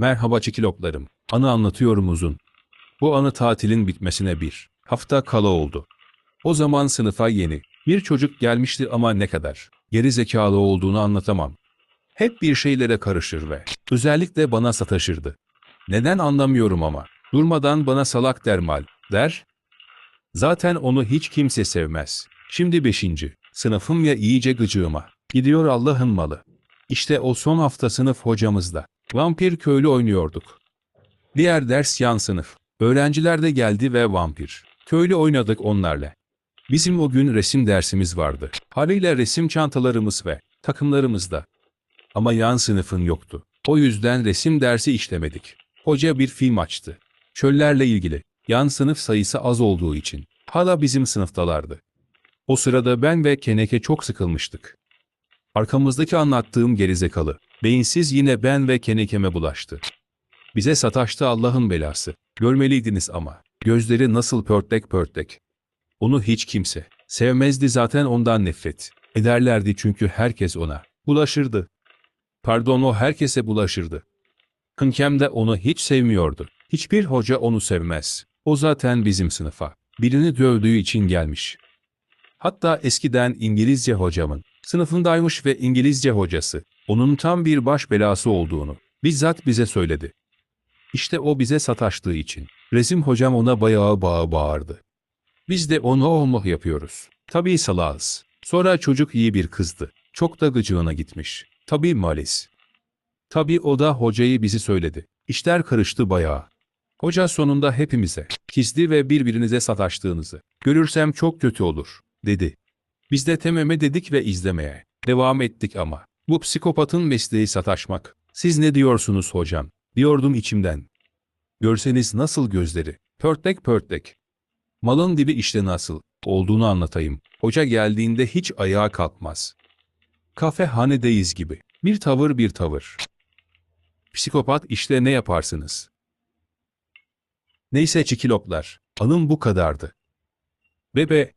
Merhaba çikiloplarım. Anı anlatıyorum uzun. Bu anı tatilin bitmesine bir hafta kala oldu. O zaman sınıfa yeni bir çocuk gelmişti ama ne kadar geri zekalı olduğunu anlatamam. Hep bir şeylere karışır ve özellikle bana sataşırdı. Neden anlamıyorum ama. Durmadan bana salak dermal der. Zaten onu hiç kimse sevmez. Şimdi beşinci. Sınıfım ya iyice gıcığıma. Gidiyor Allah'ın malı. İşte o son hafta sınıf hocamızla. Vampir köylü oynuyorduk. Diğer ders yan sınıf. Öğrenciler de geldi ve vampir. Köylü oynadık onlarla. Bizim o gün resim dersimiz vardı. Haliyle resim çantalarımız ve takımlarımızda. Ama yan sınıfın yoktu. O yüzden resim dersi işlemedik. Hoca bir film açtı. Çöllerle ilgili. Yan sınıf sayısı az olduğu için. Hala bizim sınıftalardı. O sırada ben ve Keneke çok sıkılmıştık. Arkamızdaki anlattığım gerizekalı, beyinsiz yine ben ve Keneke'me bulaştı. Bize sataştı Allah'ın belası. Görmeliydiniz ama. Gözleri nasıl pörtlek pörtlek. Onu hiç kimse sevmezdi zaten ondan nefret. Ederlerdi çünkü herkes ona bulaşırdı. Pardon o herkese bulaşırdı. Hınkem de onu hiç sevmiyordu. Hiçbir hoca onu sevmez. O zaten bizim sınıfa. Birini dövdüğü için gelmiş. Hatta eskiden İngilizce hocamın sınıfındaymış ve İngilizce hocası onun tam bir baş belası olduğunu bizzat bize söyledi. İşte o bize sataştığı için resim hocam ona bayağı bağı bağırdı. Biz de onu olmah yapıyoruz. Tabii salağız. Sonra çocuk iyi bir kızdı. Çok da gıcığına gitmiş. Tabii Malis. Tabii o da hocayı bizi söyledi. İşler karıştı bayağı. Hoca sonunda hepimize, gizli ve birbirinize sataştığınızı görürsem çok kötü olur, dedi. Biz de tememe dedik ve izlemeye devam ettik ama. Bu psikopatın mesleği sataşmak. Siz ne diyorsunuz hocam? Diyordum içimden. Görseniz nasıl gözleri, pörtlek pörtlek. Malın dibi işte nasıl olduğunu anlatayım. Hoca geldiğinde hiç ayağa kalkmaz. Kafehanedeyiz gibi. Bir tavır bir tavır. Psikopat işte ne yaparsınız? Neyse çikiloplar, anım bu kadardı. Bebe,